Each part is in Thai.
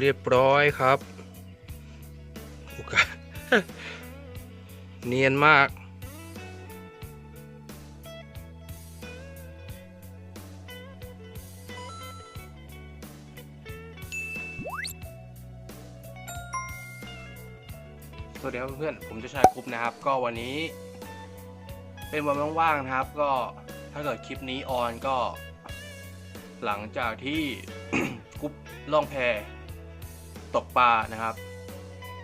เรียบร้อยครับโอกาสเนียนมาก สวัสดีครับเพื่อนๆผมจะชายกรุ๊ปนะครับ ก็วันนี้ เป็นวันว่างๆนะครับ ก็ถ้าเกิดคลิปนี้ออนก็ หลังจากที่กุ๊ปล่องแพ ตกปลานะครับ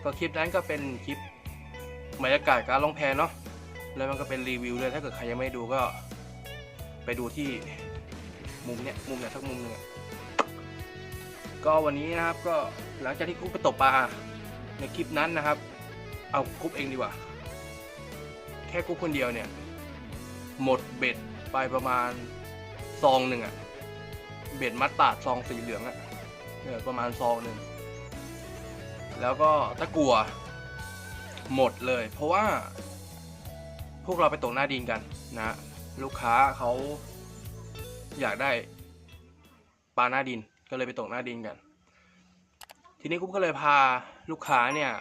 ก็คลิปนั้นก็เป็นคลิปบรรยากาศการลงแพเนาะแล้วมันก็เป็นรีวิวด้วยถ้าเกิดใครยังไม่ดูก็ ไปดูที่มุมเนี้ยมุมเนี้ยทักมุมหนึงก็วันนี้นะครับก็หลังจากที่กรุ๊ปไปตกปลาในคลิปนั้นนะครับ เอากรุ๊ปเองดีกว่า แค่กรุ๊ปคนเดียวเนี่ย หมดเบ็ดไปประมาณซองหนึ่งอะเบ็ดมัดตาดซองสีเหลืองอะเนี่ยประมาณซองหนึ่ง แล้วก็ตะกัวหมดเลย เพราะว่า พวกเราไปตกหน้าดินกันนะลูกค้าเขาอยากได้ปลาหน้าดินก็เลยไปตกหน้าดินกัน ทีนี้กุ๊บก็เลยพาลูกค้าเนี่ย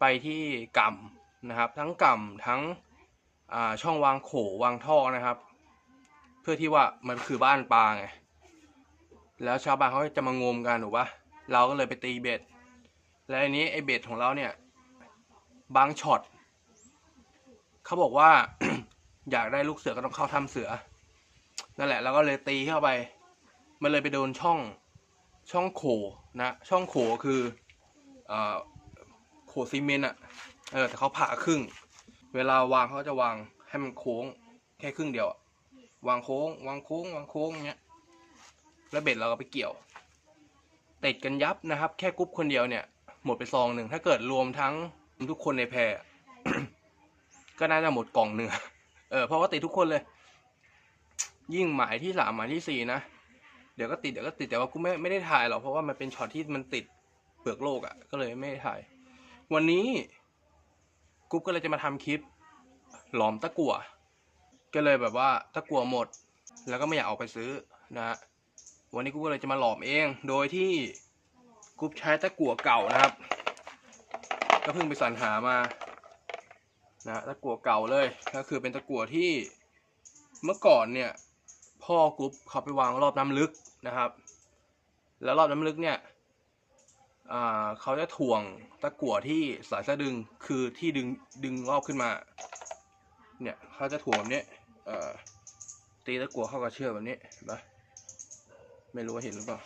ไปที่กำนะครับ ทั้งกำทั้งช่องวางโขวางท่อนะครับ เพื่อที่ว่ามันคือบ้านปลาไงแล้วชาวบ้านเขาจะมางมกันถูกปะเราก็เลยไปตีเบ็ด และอันนี้ไอเบ็ดของเราเนี่ยบางช็อตเขาบอกว่า อยากได้ลูกเสือก็ต้องเข้าถ้ำเสือ นั่นแหละเราก็เลยตีเข้าไป มันเลยไปโดนช่องช่องโขนะ ช่องโขคือเอ่อโขซีเมนต์อะเออแต่เขาผ่าครึ่ง เวลาวางเขาจะวางให้มันโค้งแค่ครึ่งเดียวอะวางโค้ง วางโค้ง วางโค้งอย่างเงี้ยแล้วเบ็ดเราก็ไปเกี่ยวติดกันยับนะครับ แค่กรุ๊ปคนเดียวเนี่ย หมดไปซองหนึ่งถ้าเกิดรวมทั้งทุกคนในแพร ก็น่าจะหมดกล่องหนึ่งอเออเพราะว่าติดทุกคนเลย ยิ่งหมายที่สามหมายที่สี่นะเดี๋ยวก็ติดเดี๋ยวก็ติดแต่ว่ากูไม่ไม่ได้ถ่ายหรอกเพราะว่ามันเป็นช็อตที่มันติดเปลือกโลกอะ่ะ ก็เลยไม่ได้ถ่าย วันนี้กุ๊บก็เลยจะมาทำคลิป หลอมตะกั่วก็เลยแบบว่าตะกั่วหมด แล้วก็ไม่อยากออกไปซื้อนะฮะวันนี้กุ๊บก็เลยจะมาหลอมเอง โดยที่ กุ๊บใช้ตะกั่วเก่านะครับ ก็เพิ่งไปสรรหามานะตะกั่วเก่าเลยก็คือเป็นตะกั่วที่เมื่อก่อนเนี่ยพ่อกุ๊บเขาไปวางรอบน้ำลึกนะครับ แล้วรอบน้ำลึกเนี่ยเขาจะถ่วงตะกั่วที่สายสะดึงคือที่ดึงดึงรอบขึ้นมา เนี่ยเขาจะถ่วงแบบนี้เอ่อตีตะกั่วเข้ากับเชือกแบบนี้เห็นปะไม่รู้ว่าเห็นหรือเปล่า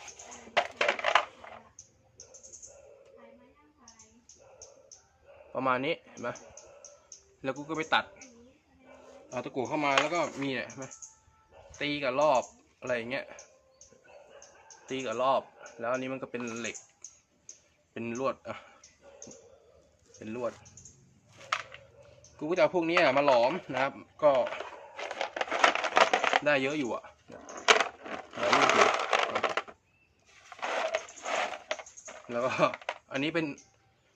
ประมาณนี้เห็นปะแล้วกูก็ไปตัด เอาตะกั่วเข้ามาแล้วก็มีเนี่ยเห็นไหมตีกับรอบอะไรอย่างเงี้ย ตีกับรอบ แล้วอันนี้มันก็เป็นเหล็ก เป็นลวดอะ เป็นลวด กูก็จะเอาพวกนี้มาหลอมนะครับ ก็ ได้เยอะอยู่อะแล้วก็อันนี้เป็น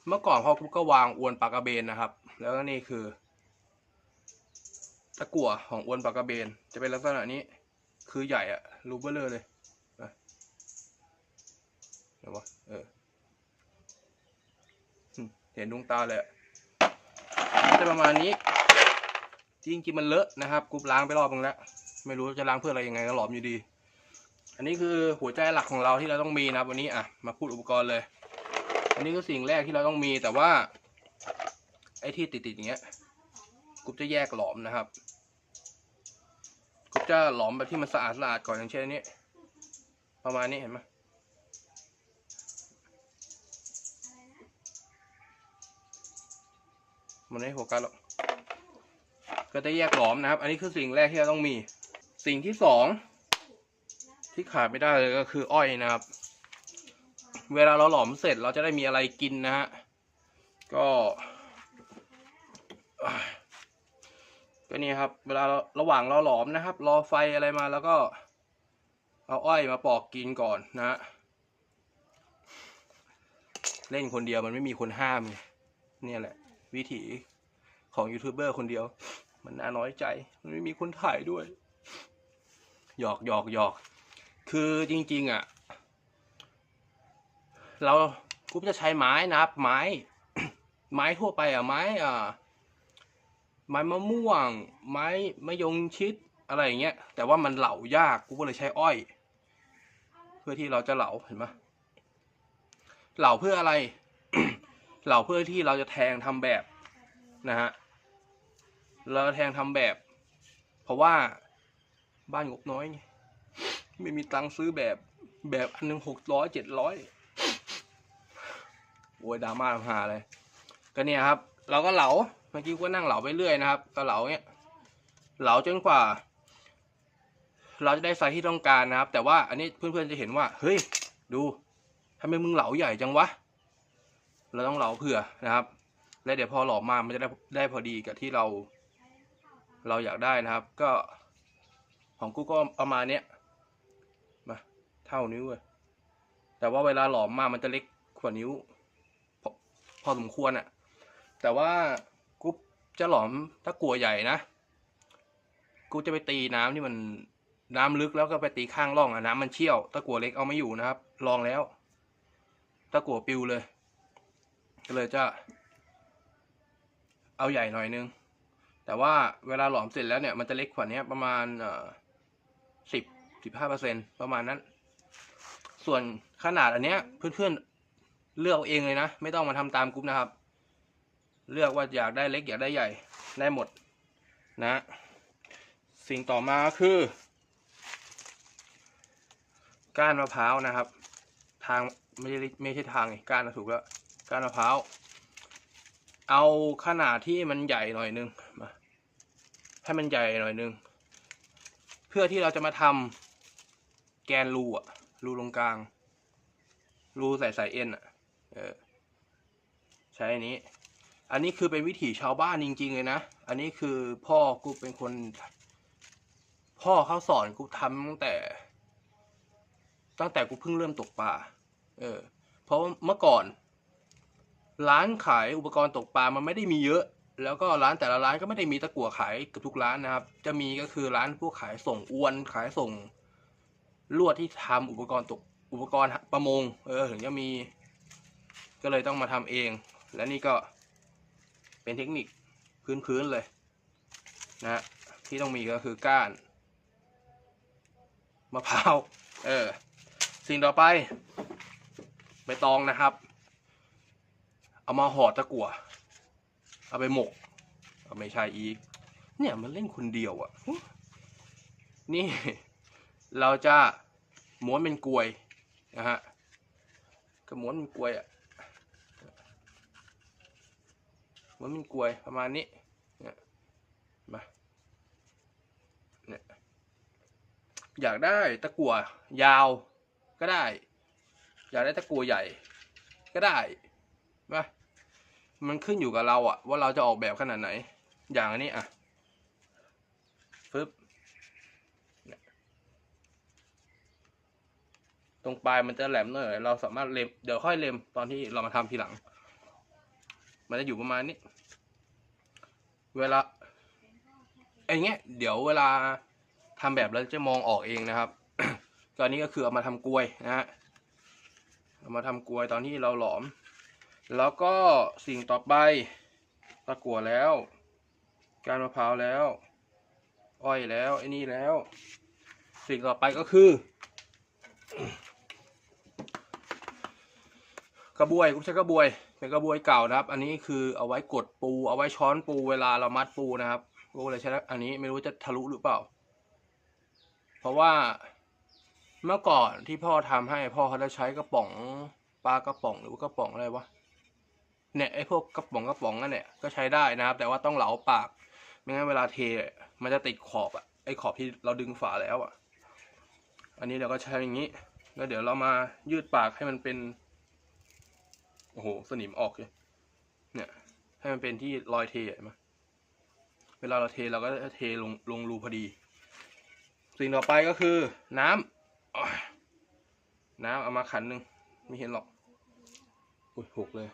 เมื่อก่อนพ่อกูก็วางอวนปลากระเบนนะครับ แล้วนี่คือ ตะกั่วของอวนปลากระเบน จะเป็นลักษณะนี้ คือใหญ่อะรูเบอร์เลอร์เลยนะเห็นปะเออเห็นดวงตาเลยจะประมาณนี้ จริงๆมันเลอะนะครับกูล้างไปรอบนึงแล้ว ไม่รู้จะล้างเพื่ออะไรยังไงก็หลอมอยู่ดี อันนี้คือหัวใจหลักของเราที่เราต้องมีนะครับวันนี้อะมาพูดอุปกรณ์เลย อันนี้คือสิ่งแรกที่เราต้องมีแต่ว่า ไอ้ที่ติดๆอย่างเงี้ยกูจะแยกหลอมนะครับกูจะหลอมแบบที่มันสะอาดสะอาดก่อนอย่างเช่นนนี้ ประมาณนี้เห็นไหมมันไม่โฟกัสหรอกก็จะแยกหลอมนะครับ อันนี้คือสิ่งแรกที่เราต้องมี สิ่งที่สองที่ขาดไม่ได้เลยก็คืออ้อยนะครับ เวลาเราหลอมเสร็จเราจะได้มีอะไรกินนะฮะ ก็ก็นี่ครับ เวลาระหว่างเราหลอมนะครับ รอไฟอะไรมาแล้วก็ เอาอ้อยมาปอกกินก่อนนะฮะเล่นคนเดียวมันไม่มีคนห้ามเนี่ยแหละ วิถีของยูทูบเบอร์คนเดียว มันน่าน้อยใจ มันไม่มีคนถ่ายด้วยหยอกหยอกหยอก คือจริง ๆ อะ เรากูจะใช้ไม้นะครับ ไม้ ไม้ทั่วไปอะไม้อ่าไม้มะม่วง ไม้มะยงชิดอะไรอย่างเงี้ย แต่ว่ามันเหลายากกูก็เลยใช้อ้อย เพื่อที่เราจะเหลาเห็นไหมเหลาเพื่ออะไร เหลาเพื่อที่เราจะแทงทำแบบนะฮะเราแทงทำแบบ เพราะว่าบ้านงบน้อยไงไม่มีตังค์ซื้อแบบแบบอันหนึ่งหกร้อยเจ็ดร้อย โวยดราม่าหาเลยก็เนี่ยครับ เราก็เหลาเมื่อกี้ก็นั่งเหลาไปเรื่อยนะครับก็เหลาเนี้ยเหลาจนกว่า เราจะได้ไซส์ที่ต้องการนะครับ แต่ว่าอันนี้เพื่อนๆจะเห็นว่า เฮ้ย ดูทำไมมึงเหลาใหญ่จังวะ เราต้องเหลาเผื่อนะครับ แล้วเดี๋ยวพอหลอมมามันจะได้ได้พอดีกับที่เรา เราอยากได้นะครับ ก็ของกูก็ประมาณเนี้ยมาเท่านิ้วเลยแต่ว่าเวลาหลอมมามันจะเล็กกว่านิ้ว พอสมควรอะ่ะ แต่ว่ากูจะหลอมถ้ากลัวใหญ่นะกูจะไปตีน้ำที่มันน้ำลึกแล้วก็ไปตีข้างร่องอะน้ำมันเชี่ยวตะกัวเล็กเอาไม่อยู่นะครับ ลองแล้วตะกัวปิวเลย ก็เลยจะ เอาใหญ่หน่อยนึง แต่ว่าเวลาหลอมเสร็จแล้วเนี่ยมันจะเล็กกว่านี้ประมาณสิบสิบห้าเปอร์เซ็นประมาณนั้น ส่วนขนาดอันเนี้ยเพื่อนๆ เลือกเอาเองเลยนะ ไม่ต้องมาทำตามกรุ๊ปนะครับ เลือกว่าอยากได้เล็กอยากได้ใหญ่ได้หมดนะ สิ่งต่อมาคือ ก้านมะพร้าวนะครับ ทางไม่ใช่ไม่ใช่ทางไงก้านถูกแล้วก้านมะพร้าวเอาขนาดที่มันใหญ่หน่อยนึงมาให้มันใหญ่หน่อยนึง เพื่อที่เราจะมาทำแกนรูอะรูตรงกลาง รูใส่สายเอ็นอะ เออใช้อันนี้ อันนี้คือเป็นวิถีชาวบ้านจริง ๆ เลยนะ อันนี้คือพ่อกูเป็นคน พ่อเขาสอนกูทำตั้งแต่ ตั้งแต่กูเพิ่งเริ่มตกปลา เออ เพราะเมื่อก่อน ร้านขายอุปกรณ์ตกปลามันไม่ได้มีเยอะ แล้วก็ร้านแต่ละร้านก็ไม่ได้มีตะกั่วขายกับทุกร้านนะครับ จะมีก็คือร้านพวกขายส่งอวนขายส่งลวดที่ทำอุปกรณ์ตกอุปกรณ์ประมง เออ ถึงจะมี ก็เลยต้องมาทำเอง และนี่ก็เป็นเทคนิคพื้นๆเลยนะที่ต้องมีก็คือก้านมะพร้าวเออสิ่งต่อไปใบตองนะครับ เอามาห่อตะกั่วเอาไปหมก เอาไม่ใช่อีก เนี่ยมันเล่นคนเดียวอะ่ะ นี่ เราจะม้วนเป็นกลวยนะฮะก็ม้วนเป็นกลวยอะ่ะ ม้วนเป็นกลวยประมาณนี้เนี่ยมาเนี่ยอยากได้ตะกั่วยาวก็ได้ อยากได้ตะกั่วใหญ่ก็ได้มามันขึ้นอยู่กับเราอะว่าเราจะออกแบบขนาดไหน อย่างอันนี้อะฟึบเนี่ยตรงปลายมันจะแหลมหน่อยเราสามารถเล็มเดี๋ยวค่อยเล็มตอนที่เรามาทำทีหลัง มันจะอยู่ประมาณนี้ เวลาไอ้เงี้ย เดี๋ยวเวลาทำแบบแล้วจะมองออกเองนะครับก็อันนี้ก็คือเอามาทำกลวยนะฮะ เอามาทำกลวยตอนที่เราหลอม แล้วก็สิ่งต่อไปตะกั่วแล้ว การมะพร้าวแล้ว อ้อยแล้วไอ้นี่แล้ว สิ่งต่อไปก็คือ กระบวยกูใช้กระบวย เป็นกระบวยเก่านะครับ อันนี้คือเอาไว้กดปู เอาไว้ช้อนปูเวลาเรามัดปูนะครับกูเลยใช้อันนี้ไม่รู้จะทะลุหรือเปล่า เพราะว่าเมื่อก่อนที่พ่อทำให้พ่อเขาจะใช้กระป๋องปลากระป๋องหรือว่ากระป๋องอะไรวะเนี่ยไอ้พวกกระป๋องกระป๋องนั่นเนี่ยก็ใช้ได้นะครับ แต่ว่าต้องเหลาปากไม่งั้นเวลาเทมันจะติดขอบอะไอ้ขอบที่เราดึงฝาแล้วอะอันนี้เราก็ใช้อย่างนี้ แล้วเดี๋ยวเรามายืดปากให้มันเป็น โอ้โห สนิมออกเลยเนี่ย ให้มันเป็นที่รอยเทเห็นเวลาเราเทเราก็จะเทลงลงรูพอดี สิ่งต่อไปก็คือน้ำน้ำเอามาขันหนึ่งไม่เห็นหรอกอุ้ยหกเลย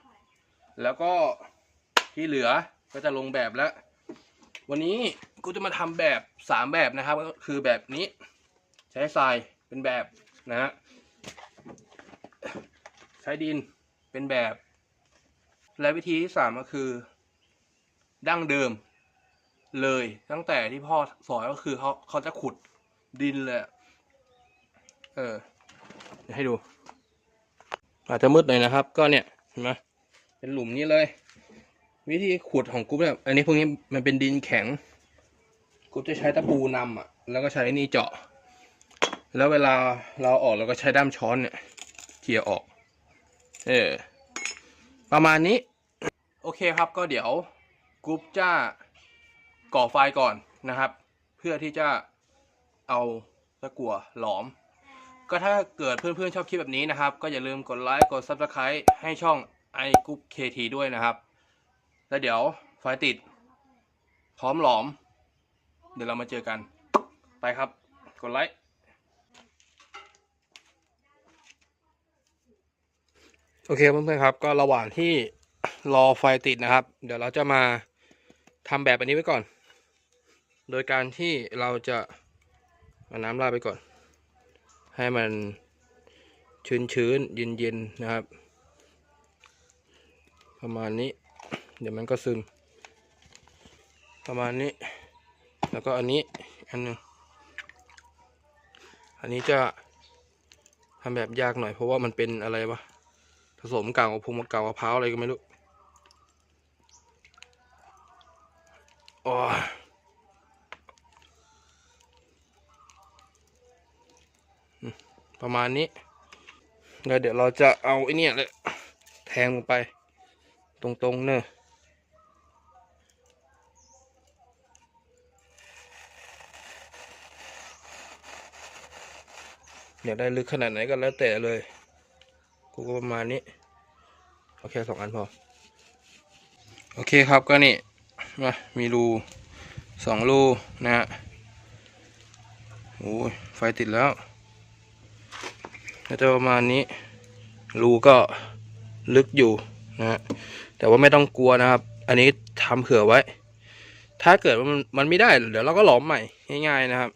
แล้วก็ที่เหลือก็จะลงแบบแล้ว วันนี้กูจะมาทำแบบสามแบบนะครับ ก็คือแบบนี้ ใช้ทรายเป็นแบบนะฮะใช้ดิน เป็นแบบ และวิธีที่สามก็คือ ดั้งเดิม เลยตั้งแต่ที่พ่อสอนก็คือเขาเขาจะขุดดินเลยอะเออเดี๋ยวให้ดู อาจจะมืดหน่อยนะครับ ก็เนี่ยเห็นไหมเป็นหลุมนี้เลย วิธีขุดของกุ๊บเนี่ยอันนี้พวกนี้มันเป็นดินแข็งกุ๊บจะใช้ตะปูนำอะ แล้วก็ใช้นี่เจาะ แล้วเวลาเราออกเราก็ใช้ด้ามช้อนเนี่ยเขี่ยออก เออ ประมาณนี้ โอเคครับก็เดี๋ยวกรุ๊ปจะก่อไฟก่อนนะครับ เพื่อที่จะเอาตะกั่วหลอม ก็ถ้าเกิดเพื่อนๆชอบคลิปแบบนี้นะครับ ก็อย่าลืมกดไลค์กด Subscribe ให้ช่อง i g r o u p KT ด้วยนะครับ แล้วเดี๋ยวไฟติด พร้อมหลอม เดี๋ยวเรามาเจอกัน ไปครับ กดไลค์ โอเคเพื่อนๆครับ ก็ระหว่างที่รอไฟติดนะครับ เดี๋ยวเราจะมาทำแบบอันนี้ไว้ก่อน โดยการที่เราจะเอาน้ำราดไปก่อน ให้มันชื้นๆเย็นๆนะครับ ประมาณนี้ เดี๋ยวมันก็ซึม ประมาณนี้ แล้วก็อันนี้อันหนึงอันนี้จะทำแบบยากหน่อยเพราะว่ามันเป็นอะไรวะ ผสมกากกับพงมะกากมะพร้าวอะไรก็ไม่รู้โอ้ยอืมประมาณนี้ แล้วเดี๋ยวเราจะเอาไอ้นี่เลยแทงลงไป ตรงๆเนอะอยากได้ลึกขนาดไหนก็แล้วแต่เลย ก็ประมาณนี้โอเคสองอันพอ โอเคครับก็นี่มามีรูสองรูนะฮะโอ้ยไฟติดแล้วก็จะประมาณนี้ รูก็ลึกอยู่นะฮะแต่ว่าไม่ต้องกลัวนะครับ อันนี้ทำเผื่อไว้ ถ้าเกิดมันมันไม่ได้ เดี๋ยวเราก็หลอมใหม่ง่ายๆนะครับ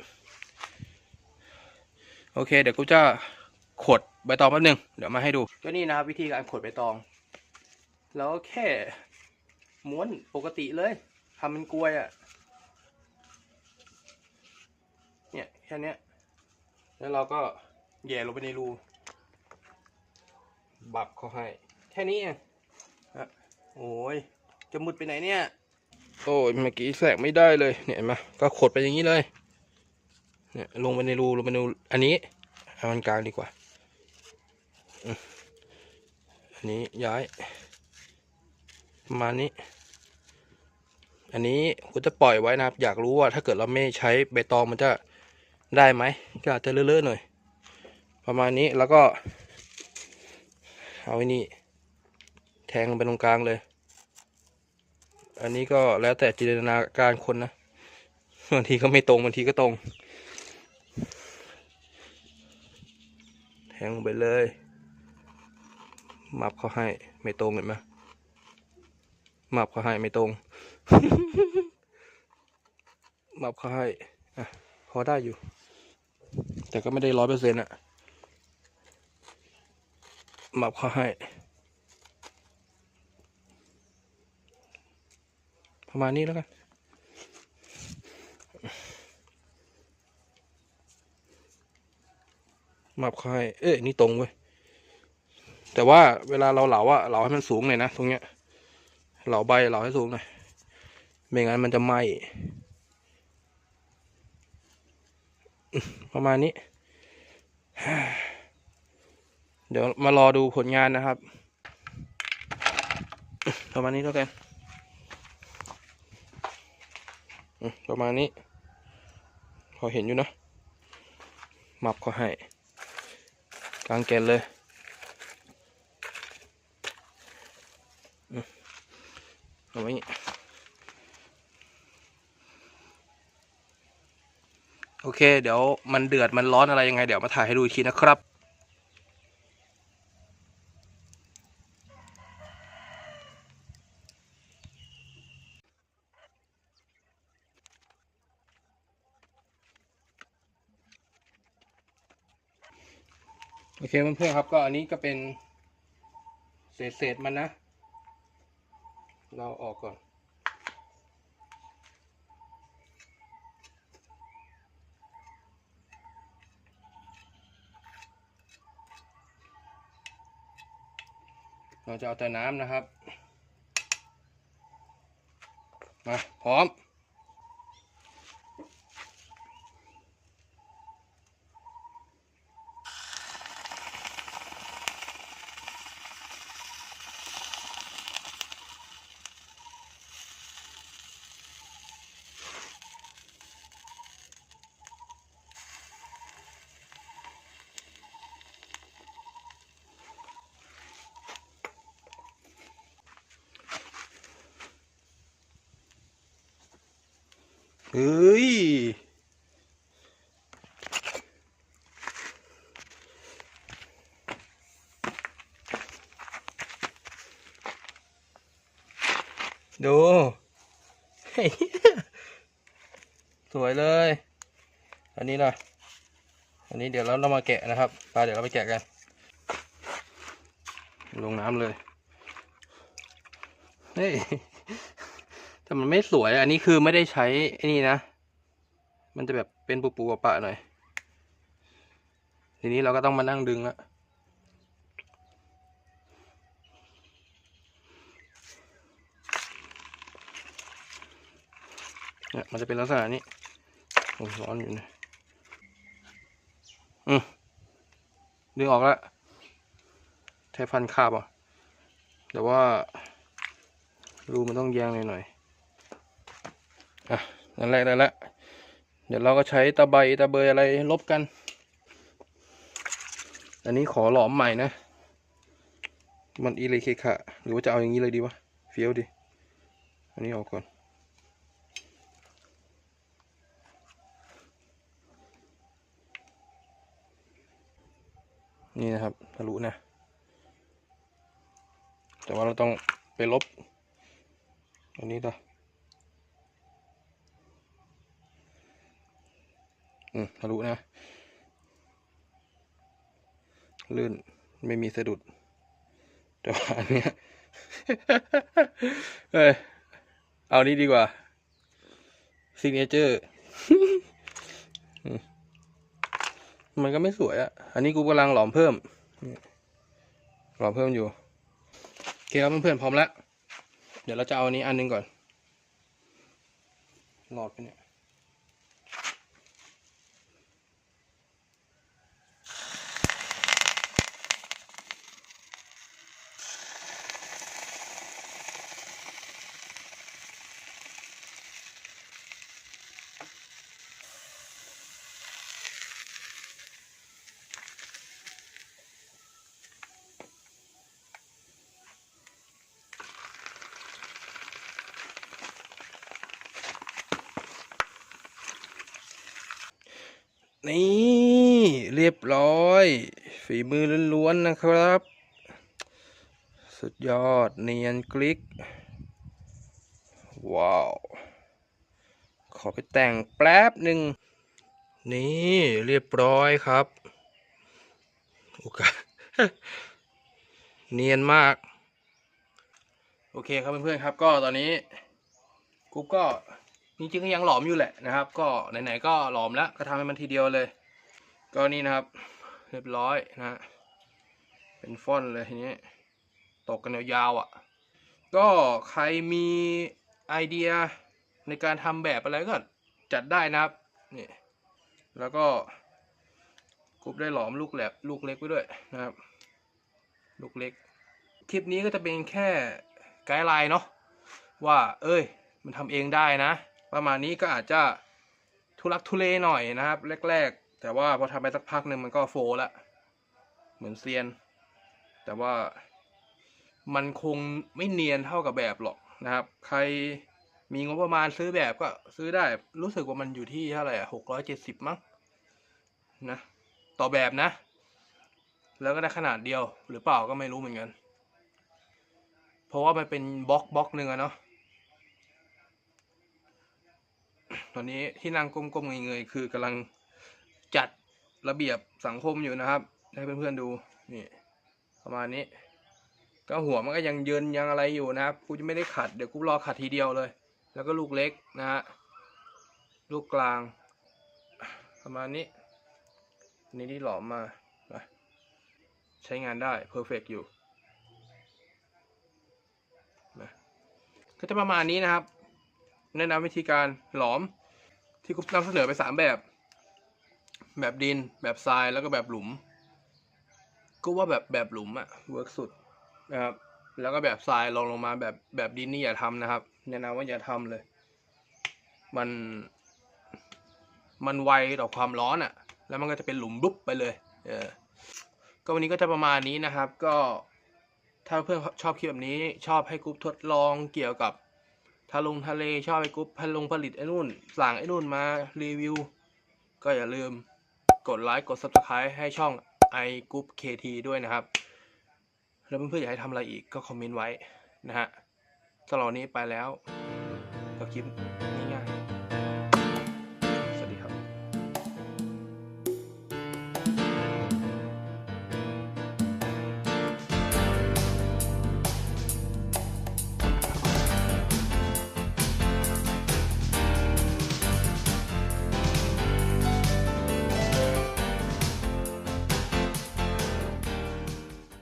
โอเค เดี๋ยวกูจะขด ใบตองแป๊บนึงเดี๋ยวมาให้ดูก็นี่นะครับวิธีการขดใบตอง แล้วแค่ม้วนปกติเลยทำเป็นกลวยอะ่ะเนี่ยแค่เนี้ยแล้วเราก็แหย่ลงไปในรู บับเขาให้ แค่นี้เองอะโอ้ยจะมุดไปไหนเนี่ย โอ้ยเมื่อกี้แสกไม่ได้เลย เนี่ยเห็นไหมก็ขดไปอย่างนี้เลย เนี่ยลงไปในรูลงไปในรูอันนี้เอามันกลางดีกว่า อันนี้ย้ายประมาณนี้ อันนี้กูจะปล่อยไว้นะครับ อยากรู้ว่าถ้าเกิดเราไม่ใช้ใบตองมันจะได้ไหมก็อาจจะเลอะๆหน่อย ประมาณนี้แล้วก็ เอาไอ้นี่ แทงไปตรงกลางเลย อันนี้ก็แล้วแต่จินตนาการคนนะบางทีก็ไม่ตรงบางทีก็ตรง แทงไปเลย มับเขาให้ไม่ตรงเห็นไหมมับเขาให้ไม่ตรง มับเขาให้อะพอได้อยู่ แต่ก็ไม่ได้ร้อยเปอร์เซ็นต์อะมับเขาให้ ประมาณนี้แล้วกันมับเขาให้ เอ้ยนี่ตรงเว้ย แต่ว่าเวลาเราเหลาอะเหลาให้มันสูงหน่อยนะตรงเนี้ยเหลาใบเหลาให้สูงหน่อยไม่งั้นมันจะไหมประมาณนี้ เดี๋ยวมารอดูผลงานนะครับ ประมาณนี้แล้วกันประมาณนี้ พอเห็นอยู่นะ มับเขาให้ กลางแกนเลยอืม เอาไว้อย่างงี้โอเค เดี๋ยวมันเดือดมันร้อนอะไรยังไง เดี๋ยวมาถ่ายให้ดูอีกทีนะครับโอเคเพื่อนๆครับก็อันนี้ก็เป็นเศษเศษๆมันนะ เราออกก่อน เราจะเอาแต่น้ำนะครับ มา พร้อม เฮ้ย ดู สวยเลย อันนี้นะอันนี้เดี๋ยวเราเรามาแกะนะครับไปเดี๋ยวเราไปแกะกัน ลงน้ำเลย เฮ้ย แต่มันไม่สวย อันนี้คือไม่ได้ใช้ไอ้นี่นะ มันจะแบบเป็นปูปูปะปะหน่อย ทีนี้เราก็ต้องมานั่งดึงละเนี่ยมันจะเป็นลักษณะนี้โอ้ร้อนอยู่นะอืมดึงออกแล้วใช้ฟันคาบอะ แต่ว่ารูมันต้องแยงหน่อยหน่อย อะนั่นแหละได้แหล้วเดี๋ยวเราก็ใช้ตะไบตะเบยอะไรลบกัน อันนี้ขอหลอมใหม่นะ มันอีเลยเคคะหรือว่าจะเอาอย่างนี้เลยดีวะเฟี้ยวดิ อันนี้ออกก่อน นี่นะครับทะลุนะ แต่ว่าเราต้องไปลบ อันนี้ต่ออืม ทะลุนะ ลื่นไม่มีสะดุด แต่ว่าอันเนี้ยเอ้ยเอานี้ดีกว่าซิกเนเจอร์มันก็ไม่สวยอะอันนี้กูกำลังหลอมเพิ่ม หลอมเพิ่มอยู่ โอเคครับเพื่อนๆพร้อมแล้ว เดี๋ยวเราจะเอาอันนี้อันหนึงก่อนหลอดไปเนี่ย นี่เรียบร้อย ฝีมือล้วนๆนะครับ สุดยอดเนียนกลิก ว้าว ขอไปแต่งแป๊บหนึ่งนี่เรียบร้อยครับโอเคเนียนมาก โอเคครับเพื่อนๆครับก็ตอนนี้กูก็ จริงๆก็ยังหลอมอยู่แหละนะครับ ก็ไหนๆก็หลอมแล้วก็ทำให้มันทีเดียวเลย ก็นี่นะครับ เรียบร้อยนะ เป็นฟ่อนเลยทีนี้ ตกกันยาวๆอะ ก็ใครมีไอเดียในการทำแบบอะไรก็จัดได้นะครับนี่แล้วก็กรุ๊ปได้หลอมลูกแหลบลูกเล็กไว้ด้วยนะครับ ลูกเล็ก คลิปนี้ก็จะเป็นแค่ไกด์ไลน์เนาะว่า เอ้ย มันทำเองได้นะ ประมาณนี้ก็อาจจะทุลักทุเลหน่อยนะครับ แรก ๆ แต่ว่าพอทำไปสักพักหนึ่งมันก็โฟล์ละเหมือนเซียน แต่ว่ามันคงไม่เนียนเท่ากับแบบหรอกนะครับ ใครมีงบประมาณซื้อแบบก็ซื้อได้รู้สึกว่ามันอยู่ที่เท่าไหร่หกร้อยเจ็ดสิบมั้งนะต่อแบบนะ แล้วก็ได้ขนาดเดียวหรือเปล่าก็ไม่รู้เหมือนกัน เพราะว่ามันเป็นบล็อกบล็อกหนึ่งอะเนาะ ตอนนี้ที่นั่งก้มๆเงยๆคือกำลังจัดระเบียบสังคมอยู่นะครับ ให้เพื่อนๆดูนี่ประมาณนี้ ก็หัวมันก็ยังเยินยังอะไรอยู่นะครับกูจะไม่ได้ขัดเดี๋ยวกูรอขัดทีเดียวเลย แล้วก็ลูกเล็กนะฮะลูกกลาง ประมาณนี้นนี้ที่หลอมมาใช้งานได้เพอร์เฟกอยู่นะก็จะประมาณนี้นะครับ แนะนำวิธีการหลอมที่กูนำเสนอไปสามแบบ แบบดิน แบบทรายแล้วก็แบบหลุมก็ว่าแบบแบบหลุมอะเวิร์กสุดนะครับแล้วก็แบบทรายลองลงมาแบบแบบดินนี่อย่าทำนะครับ แนะนำว่าอย่าทำเลย มันมันไวต่อความร้อนอะแล้วมันก็จะเป็นหลุมบุ๊บไปเลย เออก็วันนี้ก็จะประมาณนี้นะครับ ก็ถ้าเพื่อนชอบคลิปแบบนี้ชอบให้กรุ๊ปทดลองเกี่ยวกับ ทะลงทะเลชอบไอ้กรุ๊ปพลงผลิตไอ้นู่น สั่งไอ้นู่นมารีวิว ก็อย่าลืมกดไลค์กด subscribe ให้ช่องไอกรุ๊ปเคทีด้วยนะครับ แล้วเพื่อนๆอยากให้ทำอะไรอีกก็คอมเมนต์ไว้นะฮะสำหรับวันนี้ไปแล้วกับคลิปง่ายๆ